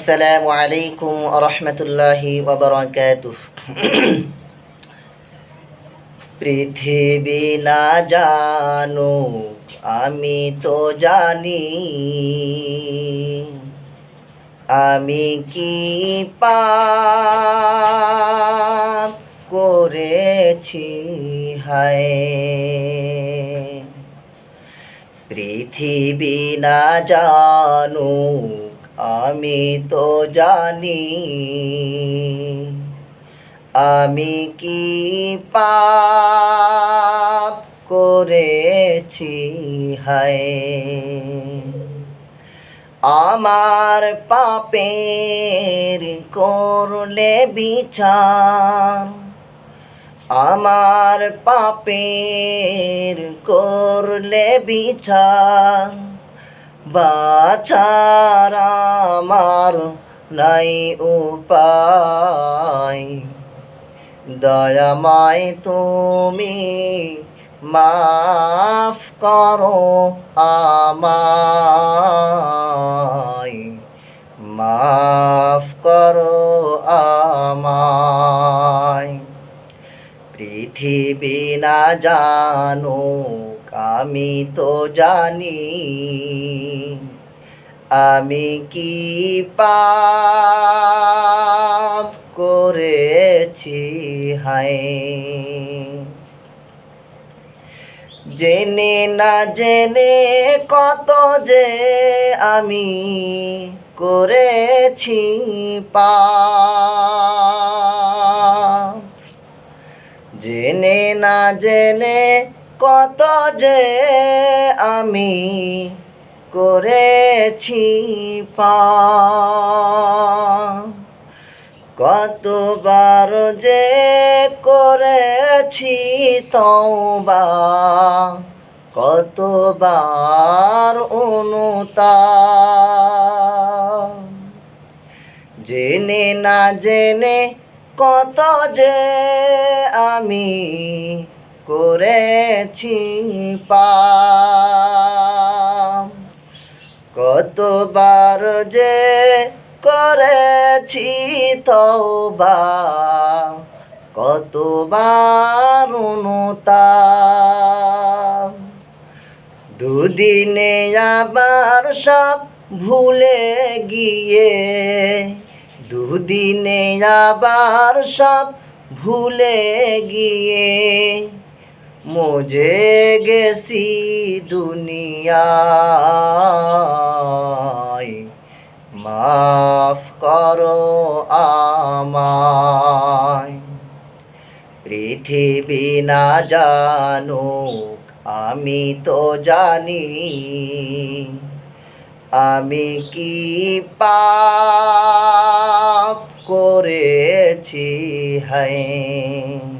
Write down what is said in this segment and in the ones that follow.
আসসালামু আলাইকুম রহমতুল্লাহি পৃথিবী না জানো আমি তো জানি। আমি কি পাপ করেছি? হায়। পৃথিবী না জানুক আমি তো জানি, আমি কি পাপ করেছি, হায়। আমার পাপের করলে বিচার, আমার পাপের করলে বিচার। বাছার আমার নাই উপায়। দয়াময় তুমি মাফ করো আমায়। মাফ করো আমায়। পৃথিবী না জানো আমি তো জানি, আমি কি পাপ করেছি? হায়। জেনে না জেনে কত যে আমি করেছি পাপ। জেনে না জেনে কত যে আমি করেছি কতবার যে করেছি তওবা, কতবার অনুতা জেনে না জেনে কত যে আমি করেছি পাপ। কতবার যে করেছি তওবা, কতবার দুদিনে আবার সব ভুলে গিয়ে, দুদিনে আবার সব ভুলে গিয়ে মজে গেছি দুনিয়ায় মাফ করো আমায় পৃথিবী না জানুক আমি তো জানি আমি কি পাপ করেছি হায়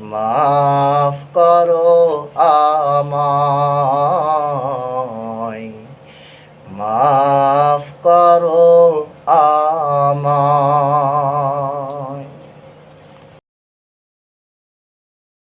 মাফ করো আমায়। মাফ করো